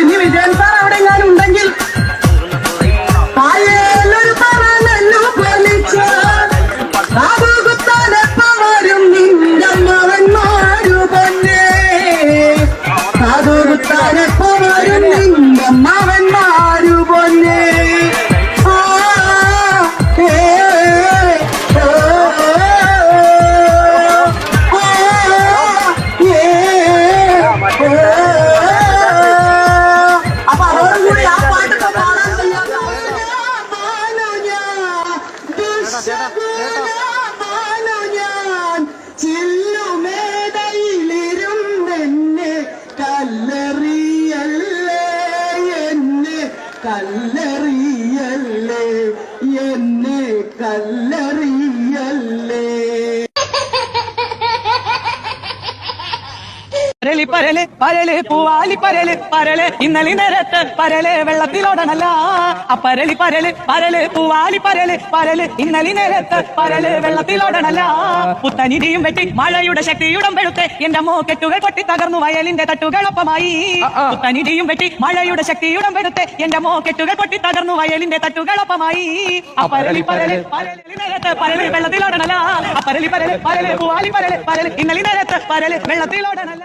ഇനി വിജയൻ സാർ അവിടെ എങ്ങാനും ഉണ്ടെങ്കിൽ തറനല്ലു പൊലിച്ച കാതുകുത്താനെപ്പവരും നിന്റെ ദുഷ്ടനാണു ഞാൻ. ചില്ലുമേടയിലിരുന്നെന്നെ കല്ലെറിയല്ലേ എന്നെ കല്ലെറിയല്ലേ എന്നെ കല്ലെറിയല്ലേ പരലി പരൽ പരൽ പൂവാലി പരൽ പരൽ ഇന്നലെ നേരത്ത് പരൽ വെള്ളത്തിലോടണല്ല ആ പരലി പരൽ പരൽ പൂവാലി പരൽ പരൽ ഇന്നലെ നേരത്ത് പരൽ വെള്ളത്തിലോടണല്ല പുത്തനിരിയും വെട്ടി മഴയുടെ ശക്തിയുടം വെളുത്തെ എന്റെ മോക്കറ്റുകൾ പൊട്ടി തകർന്നു വയലിന്റെ തട്ടുകളൊപ്പമായി. പുത്തനിരിയും വെട്ടി മഴയുടെ ശക്തിയുടം വെളുത്തെ എന്റെ മോക്കറ്റുകൾ പൊട്ടി തകർന്നു വയലിന്റെ തട്ടുകളൊപ്പമായി. ആ പരലി പരൽ നേരത്ത് പരൽ വെള്ളത്തിലോടണല്ല ആ പരലി പരൽ പരൽ പൂവാലി പരൽ പരൽ ഇന്നലെ നേരത്ത് പരൽ വെള്ളത്തിലോടണല്ല